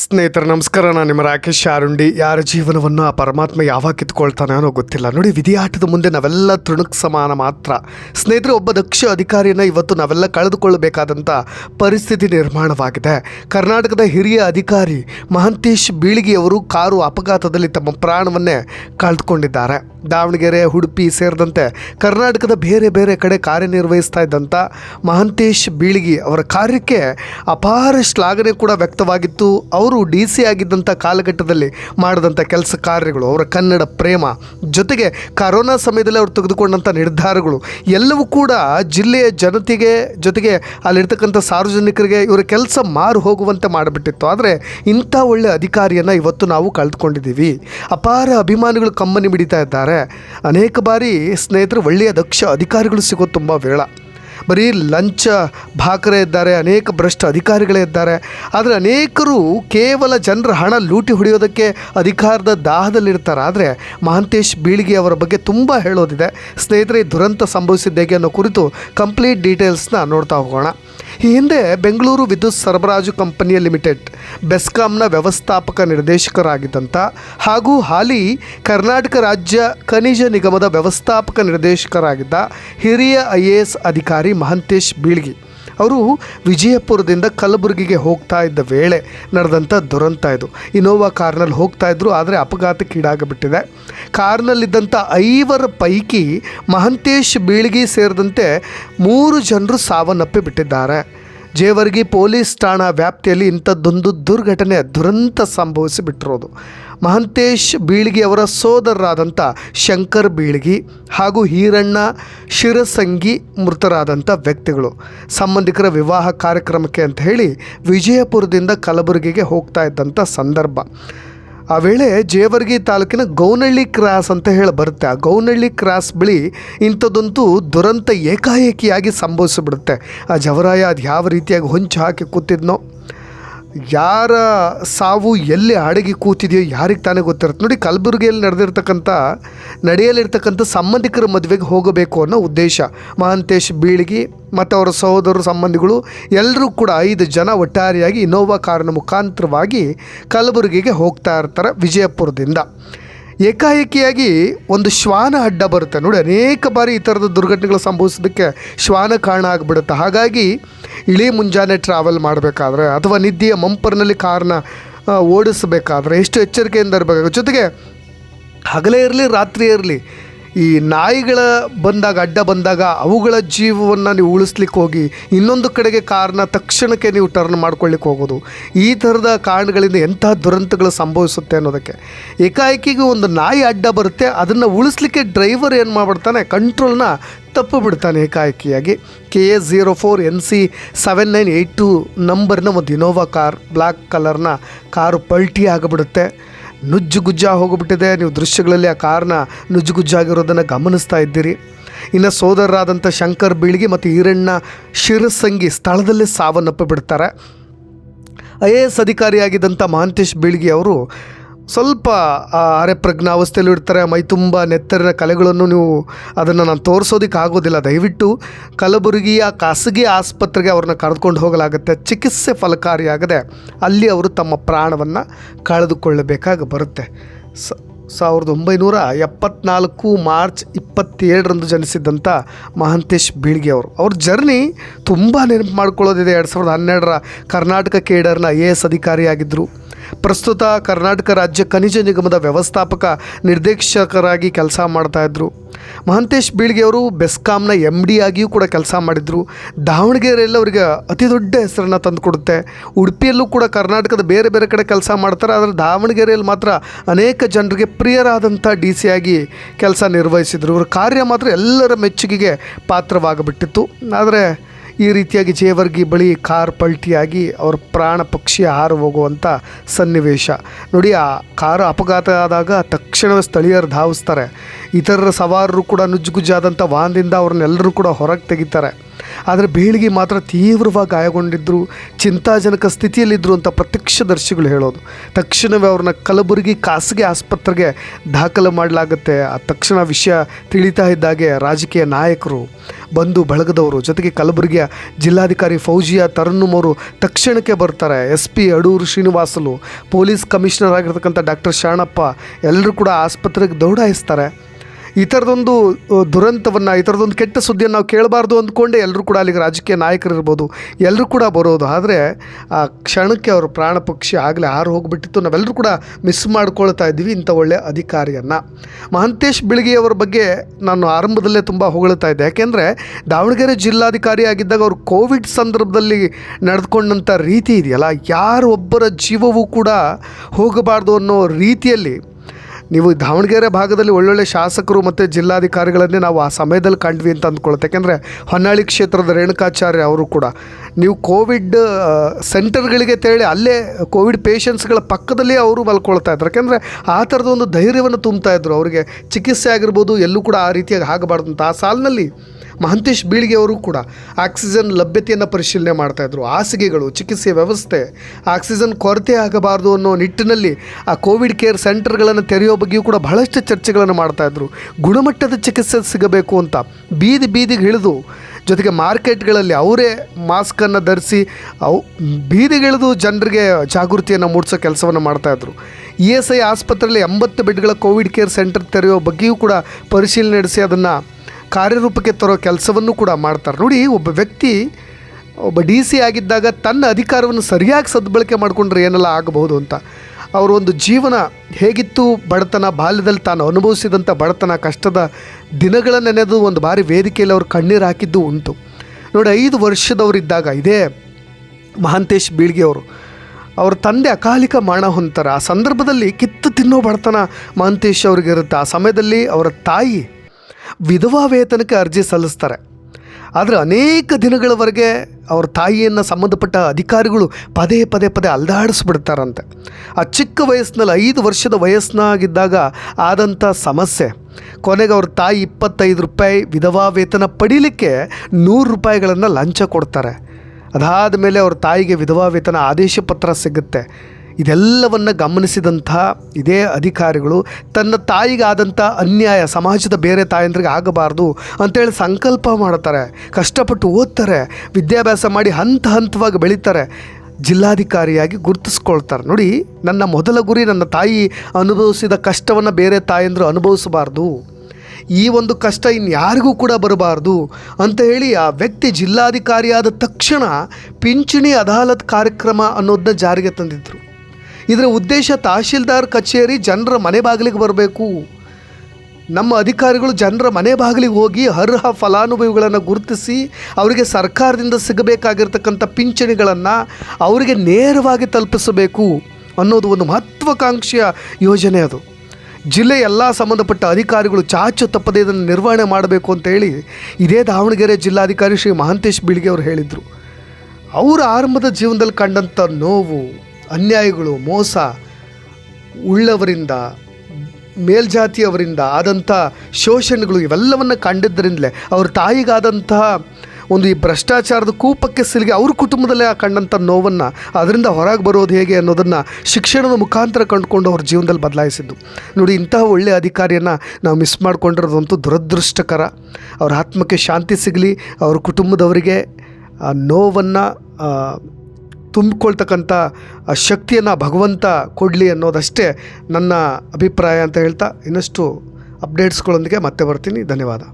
ಸ್ನೇಹಿತರೆ, ನಮಸ್ಕಾರ. ನಾನು ನಿಮ್ಮ ರಾಕೇಶ್ ಶಾರುಂಡಿ ಯಾರ ಜೀವನವನ್ನು ಆ ಪರಮಾತ್ಮ ಯಾವಾಗ ಕಿತ್ಕೊಳ್ತಾನೆ ಅನ್ನೋ ಗೊತ್ತಿಲ್ಲ. ನೋಡಿ, ವಿಧಿಯಾಟದ ಮುಂದೆ ನಾವೆಲ್ಲ ತೃಣಕ್ ಸಮಾನ ಮಾತ್ರ. ಸ್ನೇಹಿತರೆ, ಒಬ್ಬ ದಕ್ಷ ಅಧಿಕಾರಿಯನ್ನು ಇವತ್ತು ನಾವೆಲ್ಲ ಕಳೆದುಕೊಳ್ಳಬೇಕಾದಂಥ ಪರಿಸ್ಥಿತಿ ನಿರ್ಮಾಣವಾಗಿದೆ. ಕರ್ನಾಟಕದ ಹಿರಿಯ ಅಧಿಕಾರಿ ಮಹಂತೇಶ್ ಬೀಳಿಗೆಯವರು ಕಾರು ಅಪಘಾತದಲ್ಲಿ ತಮ್ಮ ಪ್ರಾಣವನ್ನೇ ಕಳೆದುಕೊಂಡಿದ್ದಾರೆ ದಾವಣಗೆರೆ, ಉಡುಪಿ ಸೇರಿದಂತೆ ಕರ್ನಾಟಕದ ಬೇರೆ ಬೇರೆ ಕಡೆ ಕಾರ್ಯನಿರ್ವಹಿಸ್ತಾ ಇದ್ದಂಥ ಮಹಂತೇಶ್ ಬೀಳಿಗಿ ಅವರ ಕಾರ್ಯಕ್ಕೆ ಅಪಾರ ಶ್ಲಾಘನೆ ಕೂಡ ವ್ಯಕ್ತವಾಗಿತ್ತು. ಅವರು ಡಿ ಸಿ ಆಗಿದ್ದಂಥ ಕಾಲಘಟ್ಟದಲ್ಲಿ ಮಾಡಿದಂಥ ಕೆಲಸ ಕಾರ್ಯಗಳು, ಅವರ ಕನ್ನಡ ಪ್ರೇಮ, ಜೊತೆಗೆ ಕರೋನಾ ಸಮಯದಲ್ಲಿ ಅವರು ತೆಗೆದುಕೊಂಡಂಥ ನಿರ್ಧಾರಗಳು, ಎಲ್ಲವೂ ಕೂಡ ಜಿಲ್ಲೆಯ ಜನತೆಗೆ, ಜೊತೆಗೆ ಅಲ್ಲಿರ್ತಕ್ಕಂಥ ಸಾರ್ವಜನಿಕರಿಗೆ ಇವರ ಕೆಲಸ ಮಾರು ಹೋಗುವಂತೆ ಮಾಡಿಬಿಟ್ಟಿತ್ತು. ಆದರೆ ಇಂಥ ಒಳ್ಳೆಯ ಅಧಿಕಾರಿಯನ್ನು ಇವತ್ತು ನಾವು ಕಳೆದುಕೊಂಡಿದ್ದೀವಿ. ಅಪಾರ ಅಭಿಮಾನಿಗಳು ಕಮ್ಮನಿ ಮಿಡಿತಾ ಇದ್ದಾರೆ. ಅನೇಕ ಬಾರಿ ಸ್ನೇಹಿತರು ಒಳ್ಳೆಯ ದಕ್ಷ ಅಧಿಕಾರಿಗಳು ಸಿಗೋದು ತುಂಬ ವಿರಳ ಬರೀ ಲಂಚ, ಭಾಕರೇ ಇದ್ದಾರೆ, ಅನೇಕ ಭ್ರಷ್ಟ ಅಧಿಕಾರಿಗಳೇ ಇದ್ದಾರೆ. ಆದರೆ ಅನೇಕರು ಕೇವಲ ಜನರ ಹಣ ಲೂಟಿ ಹೊಡೆಯೋದಕ್ಕೆ ಅಧಿಕಾರದ ದಾಹದಲ್ಲಿರ್ತಾರೆ. ಆದರೆ ಮಹಾಂತೇಶ್ ಬೀಳಿಗೆ ಅವರ ಬಗ್ಗೆ ತುಂಬ ಹೇಳೋದಿದೆ. ಸ್ನೇಹಿತರೆ ದುರಂತ ಸಂಭವಿಸಿದ್ದೇಗೆ ಅನ್ನೋ ಕುರಿತು ಕಂಪ್ಲೀಟ್ ಡೀಟೇಲ್ಸ್ನ ನೋಡ್ತಾ ಹೋಗೋಣ. ಈ ಹಿಂದೆ ಬೆಂಗಳೂರು ವಿದ್ಯುತ್ ಸರಬರಾಜು ಕಂಪನಿಯ ಲಿಮಿಟೆಡ್, ಬೆಸ್ಕಾಂನ ವ್ಯವಸ್ಥಾಪಕ ನಿರ್ದೇಶಕರಾಗಿದ್ದಂಥ ಹಾಗೂ ಹಾಲಿ ಕರ್ನಾಟಕ ರಾಜ್ಯ ಖನಿಜ ನಿಗಮದ ವ್ಯವಸ್ಥಾಪಕ ನಿರ್ದೇಶಕರಾಗಿದ್ದ ಹಿರಿಯ ಐ ಎ ಎಸ್ ಅಧಿಕಾರಿ ಮಹಂತೇಶ್ ಬೀಳ್ಗಿ. ಅವರು ವಿಜಯಪುರದಿಂದ ಕಲಬುರಗಿಗೆ ಹೋಗ್ತಾ ಇದ್ದ ವೇಳೆ ನಡೆದಂಥ ದುರಂತ ಇದು. ಇನೋವಾ ಕಾರ್ನಲ್ಲಿ ಹೋಗ್ತಾ ಇದ್ರು, ಆದರೆ ಅಪಘಾತಕ್ಕೀಡಾಗಿಬಿಟ್ಟಿದೆ ಕಾರ್ನಲ್ಲಿದ್ದಂಥ ಐವರ ಪೈಕಿ ಮಹಂತೇಶ್ ಬೀಳ್ಗಿ ಸೇರಿದಂತೆ ಮೂರು ಜನರು ಸಾವನ್ನಪ್ಪಿ ಬಿಟ್ಟಿದ್ದಾರೆ. ಜೇವರ್ಗಿ ಪೊಲೀಸ್ ಠಾಣಾ ವ್ಯಾಪ್ತಿಯಲ್ಲಿ ಇಂಥದ್ದೊಂದು ದುರ್ಘಟನೆ ದುರಂತ ಸಂಭವಿಸಿ ಬಿಟ್ಟಿರೋದು ಮಹಂತೇಶ್ ಬೀಳ್ಗಿ ಅವರ ಸೋದರರಾದಂಥ ಶಂಕರ್ ಬೀಳ್ಗಿ ಹಾಗೂ ಹೀರಣ್ಣ ಶಿರಸಂಗಿ ಮೃತರಾದಂಥ ವ್ಯಕ್ತಿಗಳು. ಸಂಬಂಧಿಕರ ವಿವಾಹ ಕಾರ್ಯಕ್ರಮಕ್ಕೆ ಅಂತ ಹೇಳಿ ವಿಜಯಪುರದಿಂದ ಕಲಬುರಗಿಗೆ ಹೋಗ್ತಾ ಇದ್ದಂಥ ಸಂದರ್ಭ. ಆ ವೇಳೆ ಜೇವರ್ಗಿ ತಾಲೂಕಿನ ಗೌನಳ್ಳಿ ಕ್ರಾಸ್ ಅಂತ ಹೇಳಿ ಬರುತ್ತೆ. ಆ ಗೌನಳ್ಳಿ ಕ್ರಾಸ್ ಬಳಿ ಇಂಥದ್ದಂತೂ ದುರಂತ ಏಕಾಏಕಿಯಾಗಿ ಸಂಭವಿಸಿಬಿಡುತ್ತೆ. ಆ ಜವರಾಯ ಅದು ಯಾವ ರೀತಿಯಾಗಿ ಹೊಂಚು ಹಾಕಿ ಕೂತಿದ್ನೋ ಯಾರ ಸಾವು ಎಲ್ಲಿ ಅಡಗಿ ಕೂತಿದೆಯೋ ಯಾರಿಗೆ ತಾನೇ ಗೊತ್ತಿರುತ್ತೆ. ನೋಡಿ, ಕಲಬುರಗಿಯಲ್ಲಿ ನಡೆದಿರ್ತಕ್ಕಂಥ, ನಡೆಯಲಿರ್ತಕ್ಕಂಥ ಸಂಬಂಧಿಕರ ಮದುವೆಗೆ ಹೋಗಬೇಕು ಅನ್ನೋ ಉದ್ದೇಶ. ಮಹಾಂತೇಶ್ ಬೀಳಿಗಿ ಮತ್ತು ಅವರ ಸಹೋದರ ಸಂಬಂಧಿಗಳು ಎಲ್ಲರೂ ಕೂಡ ಐದು ಜನ ಒಟ್ಟಾರೆಯಾಗಿ ಇನೋವಾ ಕಾರಿನ ಮುಖಾಂತರವಾಗಿ ಕಲಬುರಗಿಗೆ ಹೋಗ್ತಾ ಇರ್ತಾರೆ ವಿಜಯಪುರದಿಂದ. ಏಕಾಏಕಿಯಾಗಿ ಒಂದು ಶ್ವಾನ ಅಡ್ಡ ಬರುತ್ತೆ. ನೋಡಿ, ಅನೇಕ ಬಾರಿ ಈ ಥರದ ದುರ್ಘಟನೆಗಳು ಸಂಭವಿಸೋದಕ್ಕೆ ಶ್ವಾನ ಕಾರಣ ಆಗಿಬಿಡುತ್ತೆ. ಹಾಗಾಗಿ ಇಳಿ ಮುಂಜಾನೆ ಟ್ರಾವೆಲ್ ಮಾಡಬೇಕಾದ್ರೆ ಅಥವಾ ನಿದ್ದೆಯ ಮಂಪರ್ನಲ್ಲಿ ಕಾರನ್ನ ಓಡಿಸಬೇಕಾದ್ರೆ ಎಷ್ಟು ಎಚ್ಚರಿಕೆಯಿಂದ ಇರಬೇಕು ಜೊತೆಗೆ ಹಗಲೇ ಇರಲಿ ರಾತ್ರಿ ಇರಲಿ ಈ ನಾಯಿಗಳ ಬಂದಾಗ, ಅಡ್ಡ ಬಂದಾಗ ಅವುಗಳ ಜೀವವನ್ನು ನೀವು ಉಳಿಸ್ಲಿಕ್ಕೆ ಹೋಗಿ, ಇನ್ನೊಂದು ಕಡೆಗೆ ಕಾರನ್ನ ತಕ್ಷಣಕ್ಕೆ ನೀವು ಟರ್ನ್ ಮಾಡ್ಕೊಳ್ಳಿಕ್ಕೆ ಹೋಗೋದು. ಈ ಥರದ ಕಾರಣಗಳಿಂದ ಎಂತಹ ದುರಂತಗಳು ಸಂಭವಿಸುತ್ತೆ ಅನ್ನೋದಕ್ಕೆ. ಏಕಾಏಕಿಗೆ ಒಂದು ನಾಯಿ ಅಡ್ಡ ಬರುತ್ತೆ, ಅದನ್ನು ಉಳಿಸ್ಲಿಕ್ಕೆ ಡ್ರೈವರ್ ಏನು ಮಾಡ್ಬಿಡ್ತಾನೆ ಕಂಟ್ರೋಲ್ನ ತಪ್ಪು ಬಿಡ್ತಾನೆ ಏಕಾಏಕಿಯಾಗಿ. K A zero four N C seven nine eight two ನಂಬರ್ನ ಒಂದು ಇನೋವಾ ಕಾರ್ ಬ್ಲ್ಯಾಕ್ ಕಲರ್ನ ಕಾರು ಪಲ್ಟಿ ಆಗಿಬಿಡುತ್ತೆ ನುಜ್ಜು ಗುಜ್ಜ ಹೋಗಿಬಿಟ್ಟಿದೆ. ನೀವು ದೃಶ್ಯಗಳಲ್ಲಿ ಆ ಕಾರ್ನ ನುಜ್ಜುಗುಜ್ಜಾಗಿರೋದನ್ನು ಗಮನಿಸ್ತಾ ಇದ್ದೀರಿ. ಇನ್ನು ಸೋದರರಾದಂಥ ಶಂಕರ್ ಬೀಳ್ಗಿ ಮತ್ತು ಈರಣ್ಣ ಶಿರಸಂಗಿ ಸ್ಥಳದಲ್ಲೇ ಸಾವನ್ನಪ್ಪ ಬಿಡ್ತಾರೆ ಐ ಎ ಎಸ್ ಅಧಿಕಾರಿಯಾಗಿದ್ದಂಥ ಮಹಾಂತೇಶ್ ಬೀಳ್ಗಿ ಅವರು ಸ್ವಲ್ಪ ಆ, ಅರೆ ಪ್ರಜ್ಞಾವಸ್ಥೆಯಲ್ಲೂ ಇರ್ತಾರೆ. ಮೈ ತುಂಬ ನೆತ್ತರಿನ ಕಲೆಗಳನ್ನು ನೀವು ಅದನ್ನು ನಾನು ತೋರಿಸೋದಕ್ಕೆ ಆಗೋದಿಲ್ಲ. ದಯವಿಟ್ಟು ಕಲಬುರಗಿಯ ಖಾಸಗಿ ಆಸ್ಪತ್ರೆಗೆ ಅವ್ರನ್ನ ಕರೆದುಕೊಂಡು ಹೋಗಲಾಗುತ್ತೆ. ಚಿಕಿತ್ಸೆ ಫಲಕಾರಿಯಾಗದೆ ಅಲ್ಲಿ ಅವರು ತಮ್ಮ ಪ್ರಾಣವನ್ನು ಕಳೆದುಕೊಳ್ಳಬೇಕಾಗಿ ಬರುತ್ತೆ. ಸ ಸಾವಿರದ ಒಂಬೈನೂರ ಎಪ್ಪತ್ನಾಲ್ಕು ಮಾರ್ಚ್ ಇಪ್ಪತ್ತೇಳರಂದು ಜನಿಸಿದ್ದಂಥ ಮಹಂತೇಶ್ ಬೀಳ್ಗೆ ಅವರು. ಅವ್ರ ಜರ್ನಿ ತುಂಬ ನೆನಪು ಮಾಡ್ಕೊಳ್ಳೋದಿದೆ. ಎರಡು ಸಾವಿರದ ಹನ್ನೆರಡರ ಕರ್ನಾಟಕ ಕೇಡರ್ನ ಐ ಎ ಎಸ್ ಅಧಿಕಾರಿಯಾಗಿದ್ದರು ಪ್ರಸ್ತುತ ಕರ್ನಾಟಕ ರಾಜ್ಯ ಖನಿಜ ನಿಗಮದ ವ್ಯವಸ್ಥಾಪಕ ನಿರ್ದೇಶಕರಾಗಿ ಕೆಲಸ ಮಾಡ್ತಾಯಿದ್ರು ಮಹಂತೇಶ್ ಬೀಳ್ಗೆ ಅವರು ಬೆಸ್ಕಾಂನ ಎಂ ಡಿ ಆಗಿಯೂ ಕೂಡ ಕೆಲಸ ಮಾಡಿದರು. ದಾವಣಗೆರೆಯಲ್ಲಿ ಅವರಿಗೆ ಅತಿ ದೊಡ್ಡ ಹೆಸರನ್ನು ತಂದುಕೊಡುತ್ತೆ. ಉಡುಪಿಯಲ್ಲೂ ಕೂಡ ಕರ್ನಾಟಕದ ಬೇರೆ ಬೇರೆ ಕಡೆ ಕೆಲಸ ಮಾಡ್ತಾರೆ. ಆದರೆ ದಾವಣಗೆರೆಯಲ್ಲಿ ಮಾತ್ರ ಅನೇಕ ಜನರಿಗೆ ಪ್ರಿಯರಾದಂಥ ಡಿ ಸಿ ಆಗಿ ಕೆಲಸ ನಿರ್ವಹಿಸಿದರು. ಇವರ ಕಾರ್ಯ ಮಾತ್ರ ಎಲ್ಲರ ಮೆಚ್ಚುಗೆಗೆ ಪಾತ್ರವಾಗಿಬಿಟ್ಟಿತ್ತು. ಆದರೆ ಈ ರೀತಿಯಾಗಿ ಜೇವರ್ಗಿ ಬಳಿ ಕಾರ್ ಪಲ್ಟಿಯಾಗಿ ಅವ್ರ ಪ್ರಾಣ ಪಕ್ಷಿ ಹಾರು ಹೋಗುವಂಥ ಸನ್ನಿವೇಶ. ನೋಡಿ, ಆ ಕಾರು ಅಪಘಾತ ಆದಾಗ ತಕ್ಷಣವೇ ಸ್ಥಳೀಯರು ಧಾವಿಸ್ತಾರೆ. ಇತರರ ಸವಾರರು ಕೂಡ ನುಜ್ಜುಗುಜ್ಜಾದಂಥ ವಾಹನದಿಂದ ಅವ್ರನ್ನೆಲ್ಲರೂ ಕೂಡ ಹೊರಗೆ ತೆಗಿತಾರೆ. ಆದರೆ ಬೀಳಿಗೆ ಮಾತ್ರ ತೀವ್ರವಾಗಿ ಗಾಯಗೊಂಡಿದ್ದರು ಚಿಂತಾಜನಕ ಸ್ಥಿತಿಯಲ್ಲಿದ್ದರು ಅಂತ ಪ್ರತ್ಯಕ್ಷದರ್ಶಿಗಳು ಹೇಳೋದು. ತಕ್ಷಣವೇ ಅವ್ರನ್ನ ಕಲಬುರಗಿ ಖಾಸಗಿ ಆಸ್ಪತ್ರೆಗೆ ದಾಖಲು ಮಾಡಲಾಗುತ್ತೆ. ಆ ತಕ್ಷಣ ವಿಷಯ ತಿಳಿತಾ ಇದ್ದಾಗೆ ರಾಜಕೀಯ ನಾಯಕರು ಬಂಧು ಬಳಗದವರು, ಜೊತೆಗೆ ಕಲಬುರಗಿಯ ಜಿಲ್ಲಾಧಿಕಾರಿ ಫೌಜಿಯಾ ತರನ್ನುಮ್ ಅವರು ತಕ್ಷಣಕ್ಕೆ ಬರ್ತಾರೆ. S P Adur Srinivasulu police commissioner ಆಗಿರ್ತಕ್ಕಂಥ ಡಾಕ್ಟರ್ ಶರಣಪ್ಪ ಎಲ್ಲರೂ ಕೂಡ ಆಸ್ಪತ್ರೆಗೆ ದೌಡಾಯಿಸ್ತಾರೆ. ಈ ಥರದೊಂದು ದುರಂತವನ್ನು, ಈ ಥರದೊಂದು ಕೆಟ್ಟ ಸುದ್ದಿಯನ್ನು ನಾವು ಕೇಳಬಾರ್ದು ಅಂದ್ಕೊಂಡೆ ಎಲ್ಲರೂ ಕೂಡ ಅಲ್ಲಿಗೆ ರಾಜಕೀಯ ನಾಯಕರು ಇರ್ಬೋದು ಎಲ್ಲರೂ ಕೂಡ ಬರೋದು. ಆದರೆ ಆ ಕ್ಷಣಕ್ಕೆ ಅವರು ಪ್ರಾಣ ಪಕ್ಷಿ ಆಗಲೇ ಹಾರು ಹೋಗಿಬಿಟ್ಟಿತ್ತು. ನಾವೆಲ್ಲರೂ ಕೂಡ ಮಿಸ್ ಮಾಡ್ಕೊಳ್ತಾ ಇದ್ದೀವಿ ಇಂಥ ಒಳ್ಳೆಯ ಅಧಿಕಾರಿಯನ್ನು. ಮಹಂತೇಶ್ ಬಿಳಿಗೆಯವರ ಬಗ್ಗೆ ನಾನು ಆರಂಭದಲ್ಲೇ ತುಂಬ ಹೊಗಳ್ತಾ ಇದ್ದೆ. ಯಾಕೆಂದರೆ ದಾವಣಗೆರೆ ಜಿಲ್ಲಾಧಿಕಾರಿ ಆಗಿದ್ದಾಗ ಅವರು ಕೋವಿಡ್ ಸಂದರ್ಭದಲ್ಲಿ ನಡೆದುಕೊಂಡಂಥ ರೀತಿ ಇದೆಯಲ್ಲ? ಯಾರೊಬ್ಬರ ಜೀವವೂ ಕೂಡ ಹೋಗಬಾರ್ದು ಅನ್ನೋ ರೀತಿಯಲ್ಲಿ ನೀವು ದಾವಣಗೆರೆ ಭಾಗದಲ್ಲಿ ಒಳ್ಳೊಳ್ಳೆ ಶಾಸಕರು ಮತ್ತು ಜಿಲ್ಲಾಧಿಕಾರಿಗಳನ್ನೇ ನಾವು ಆ ಸಮಯದಲ್ಲಿ ಕಂಡ್ವಿ ಅಂತ ಅಂದ್ಕೊಳ್ಳುತ್ತೆ ಯಾಕೆಂದರೆ ಹೊನ್ನಾಳಿ ಕ್ಷೇತ್ರದ ರೇಣುಕಾಚಾರ್ಯ ಅವರು ಕೂಡ ನೀವು ಕೋವಿಡ್ ಸೆಂಟರ್ಗಳಿಗೆ ತೆರಳಿ ಅಲ್ಲೇ ಕೋವಿಡ್ ಪೇಷಂಟ್ಸ್ಗಳ ಪಕ್ಕದಲ್ಲಿ ಅವರು ಮಲ್ಕೊಳ್ತಾ ಇದ್ರು. ಯಾಕೆಂದರೆ ಆ ಥರದ ಒಂದು ಧೈರ್ಯವನ್ನು ತುಂಬ್ತಾ ಇದ್ರು. ಅವರಿಗೆ ಚಿಕಿತ್ಸೆ ಆಗಿರ್ಬೋದು ಎಲ್ಲೂ ಕೂಡ ಆ ರೀತಿಯಾಗಿ ಆಗಬಾರ್ದು ಅಂತ ಆ ಸಾಲಿನಲ್ಲಿ ಮಹಂತೇಶ್ ಬೀಳಿಗೆ ಅವರು ಕೂಡ ಆಕ್ಸಿಜನ್ ಲಭ್ಯತೆಯನ್ನು ಪರಿಶೀಲನೆ ಮಾಡ್ತಾಯಿದ್ರು ಹಾಸಿಗೆಗಳು, ಚಿಕಿತ್ಸೆ ವ್ಯವಸ್ಥೆ, ಆಕ್ಸಿಜನ್ ಕೊರತೆ ಆಗಬಾರ್ದು ಅನ್ನೋ ನಿಟ್ಟಿನಲ್ಲಿ ಆ ಕೋವಿಡ್ ಕೇರ್ ಸೆಂಟರ್ಗಳನ್ನು ತೆರೆಯೋ ಬಗ್ಗೆಯೂ ಕೂಡ ಬಹಳಷ್ಟು ಚರ್ಚೆಗಳನ್ನು ಮಾಡ್ತಾಯಿದ್ರು ಗುಣಮಟ್ಟದ ಚಿಕಿತ್ಸೆ ಸಿಗಬೇಕು ಅಂತ ಬೀದಿ ಬೀದಿಗೆ ಇಳಿದು ಜೊತೆಗೆ ಮಾರ್ಕೆಟ್ಗಳಲ್ಲಿ ಅವರೇ ಮಾಸ್ಕನ್ನು ಧರಿಸಿ ಅವು ಬೀದಿಗಿಳಿದು ಜನರಿಗೆ ಜಾಗೃತಿಯನ್ನು ಮೂಡಿಸೋ ಕೆಲಸವನ್ನು ಮಾಡ್ತಾಯಿದ್ರು ಇ ಎಸ್ ಐ ಆಸ್ಪತ್ರೆಯಲ್ಲಿ ಎಂಬತ್ತು ಬೆಡ್ಗಳ ಕೋವಿಡ್ ಕೇರ್ ಸೆಂಟರ್ ತೆರೆಯೋ ಬಗ್ಗೆಯೂ ಕೂಡ ಪರಿಶೀಲನೆ ನಡೆಸಿ ಅದನ್ನು ಕಾರ್ಯರೂಪಕ್ಕೆ ತರೋ ಕೆಲಸವನ್ನು ಕೂಡ ಮಾಡ್ತಾರೆ. ನೋಡಿ, ಒಬ್ಬ ವ್ಯಕ್ತಿ, ಒಬ್ಬ ಡಿ ಸಿ ಆಗಿದ್ದಾಗ ತನ್ನ ಅಧಿಕಾರವನ್ನು ಸರಿಯಾಗಿ ಸದ್ಬಳಕೆ ಮಾಡಿಕೊಂಡ್ರೆ ಏನೆಲ್ಲ ಆಗಬಹುದು ಅಂತ. ಅವರ ಒಂದು ಜೀವನ ಹೇಗಿತ್ತು? ಬಡತನ, ಬಾಲ್ಯದಲ್ಲಿ ತಾನು ಅನುಭವಿಸಿದಂಥ ಬಡತನ, ಕಷ್ಟದ ದಿನಗಳ ನೆನೆದು ಒಂದು ಬಾರಿ ವೇದಿಕೆಯಲ್ಲಿ ಅವರು ಕಣ್ಣೀರು ಹಾಕಿದ್ದು ಉಂಟು. ನೋಡಿ, ಐದು ವರ್ಷದವರಿದ್ದಾಗ ಇದೇ ಮಹಾಂತೇಶ್ ಬೀಳ್ಗೆ ಅವರು, ಅವ್ರ ತಂದೆ ಅಕಾಲಿಕ ಮಾಣ ಹೊಂತಾರೆ ಆ ಸಂದರ್ಭದಲ್ಲಿ ಕಿತ್ತು ತಿನ್ನೋ ಬಡತನ ಮಹಾಂತೇಶ್ ಅವ್ರಿಗೆ ಇರುತ್ತೆ ಆ ಸಮಯದಲ್ಲಿ ಅವರ ತಾಯಿ ವಿಧವಾ ವೇತನಕ್ಕೆ ಅರ್ಜಿ ಸಲ್ಲಿಸ್ತಾರೆ. ಆದರೆ ಅನೇಕ ದಿನಗಳವರೆಗೆ ಅವ್ರ ತಾಯಿಯನ್ನು ಸಂಬಂಧಪಟ್ಟ ಅಧಿಕಾರಿಗಳು ಪದೇ ಪದೇ ಪದೇ ಅಲ್ದಾಡಿಸ್ಬಿಡ್ತಾರಂತೆ. ಆ ಚಿಕ್ಕ ವಯಸ್ಸಿನಲ್ಲಿ ಐದು ವರ್ಷದ ವಯಸ್ಸಿನಾಗಿದ್ದಾಗ ಆದಂಥ ಸಮಸ್ಯೆ. ಕೊನೆಗೆ ಅವ್ರ ತಾಯಿ ಇಪ್ಪತ್ತೈದು ರೂಪಾಯಿ ವಿಧವಾ ವೇತನ ಪಡೀಲಿಕ್ಕೆ ನೂರು ರೂಪಾಯಿಗಳನ್ನು ಲಂಚ ಕೊಡ್ತಾರೆ. ಅದಾದ ಮೇಲೆ ಅವ್ರ ತಾಯಿಗೆ ವಿಧವಾ ವೇತನ ಆದೇಶ ಪತ್ರ ಸಿಗುತ್ತೆ. ಇದೆಲ್ಲವನ್ನು ಗಮನಿಸಿದಂಥ ಇದೇ ಅಧಿಕಾರಿಗಳು ತನ್ನ ತಾಯಿಗಾದಂಥ ಅನ್ಯಾಯ, ಸಮಾಜದ ಬೇರೆ ತಾಯಂದ್ರಿಗೆ ಆಗಬಾರ್ದು ಅಂತೇಳಿ ಸಂಕಲ್ಪ ಮಾಡ್ತಾರೆ, ಕಷ್ಟಪಟ್ಟು ಓದ್ತಾರೆ, ವಿದ್ಯಾಭ್ಯಾಸ ಮಾಡಿ ಹಂತ ಹಂತವಾಗಿ ಬೆಳೀತಾರೆ, ಜಿಲ್ಲಾಧಿಕಾರಿಯಾಗಿ ಗುರುತಿಸ್ಕೊಳ್ತಾರೆ. ನೋಡಿ, ನನ್ನ ಮೊದಲ ಗುರಿ ನನ್ನ ತಾಯಿ ಅನುಭವಿಸಿದ ಕಷ್ಟವನ್ನು ಬೇರೆ ತಾಯಂದರು ಅನುಭವಿಸಬಾರ್ದು. ಈ ಒಂದು ಕಷ್ಟ ಇನ್ಯಾರಿಗೂ ಕೂಡ ಬರಬಾರ್ದು ಅಂತ ಹೇಳಿ ಆ ವ್ಯಕ್ತಿ ಜಿಲ್ಲಾಧಿಕಾರಿಯಾದ ತಕ್ಷಣ ಪಿಂಚಣಿ ಅದಾಲತ್ ಕಾರ್ಯಕ್ರಮ ಅನ್ನೋದನ್ನ ಜಾರಿಗೆ ತಂದಿದ್ರು. ಇದರ ಉದ್ದೇಶ ತಹಶೀಲ್ದಾರ್ ಕಚೇರಿ ಜನರ ಮನೆ ಬಾಗಿಲಿಗೆ ಬರಬೇಕು. ನಮ್ಮ ಅಧಿಕಾರಿಗಳು ಜನರ ಮನೆ ಬಾಗಿಲಿಗೆ ಹೋಗಿ ಅರ್ಹ ಫಲಾನುಭವಿಗಳನ್ನು ಗುರುತಿಸಿ ಅವರಿಗೆ ಸರ್ಕಾರದಿಂದ ಸಿಗಬೇಕಾಗಿರ್ತಕ್ಕಂಥ ಪಿಂಚಣಿಗಳನ್ನು ಅವರಿಗೆ ನೇರವಾಗಿ ತಲುಪಿಸಬೇಕು ಅನ್ನೋದು ಒಂದು ಮಹತ್ವಾಕಾಂಕ್ಷೆಯ ಯೋಜನೆ ಅದು. ಜಿಲ್ಲೆಯ ಎಲ್ಲ ಸಂಬಂಧಪಟ್ಟ ಅಧಿಕಾರಿಗಳು ಚಾಚು ತಪ್ಪದೇ ಇದನ್ನು ನಿರ್ವಹಣೆ ಮಾಡಬೇಕು ಅಂತ ಹೇಳಿ ಇದೇ ದಾವಣಗೆರೆ ಜಿಲ್ಲಾಧಿಕಾರಿ ಶ್ರೀ ಮಹಾಂತೇಶ್ ಬೀಳಿಗೆ ಅವರು ಹೇಳಿದರು. ಅವರ ಆರಂಭದ ಜೀವನದಲ್ಲಿ ಕಂಡಂಥ ನೋವು ಅನ್ಯಾಯಗಳು, ಮೋಸ ಉಳ್ಳವರಿಂದ, ಮೇಲ್ಜಾತಿಯವರಿಂದ ಆದಂಥ ಶೋಷಣೆಗಳು ಇವೆಲ್ಲವನ್ನು ಕಂಡಿದ್ದರಿಂದಲೇ ಅವ್ರ ತಾಯಿಗಾದಂತಹ ಒಂದು ಈ ಭ್ರಷ್ಟಾಚಾರದ ಕೂಪಕ್ಕೆ ಸಿಲುಗಿ ಅವ್ರ ಕುಟುಂಬದಲ್ಲೇ ಆ ಕಂಡಂಥ ನೋವನ್ನು ಅದರಿಂದ ಹೊರಗೆ ಬರೋದು ಹೇಗೆ ಅನ್ನೋದನ್ನು ಶಿಕ್ಷಣದ ಮುಖಾಂತರ ಕಂಡುಕೊಂಡು ಅವ್ರ ಜೀವನದಲ್ಲಿ ಬದಲಾಯಿಸಿದ್ದು. ನೋಡಿ, ಇಂತಹ ಒಳ್ಳೆಯ ಅಧಿಕಾರಿಯನ್ನು ನಾವು ಮಿಸ್ ಮಾಡ್ಕೊಂಡಿರೋದಂತೂ ದುರದೃಷ್ಟಕರ. ಅವ್ರ ಆತ್ಮಕ್ಕೆ ಶಾಂತಿ ಸಿಗಲಿ, ಅವ್ರ ಕುಟುಂಬದವರಿಗೆ ಆ ನೋವನ್ನು ತುಂಬಿಕೊಳ್ತಕ್ಕಂಥ ಶಕ್ತಿಯನ್ನು ಭಗವಂತ ಕೊಡಲಿ ಅನ್ನೋದಷ್ಟೇ ನನ್ನ ಅಭಿಪ್ರಾಯ ಅಂತ ಹೇಳ್ತಾ ಇನ್ನಷ್ಟು ಅಪ್ಡೇಟ್ಸ್ಗಳೊಂದಿಗೆ ಮತ್ತೆ ಬರ್ತೀನಿ. ಧನ್ಯವಾದ.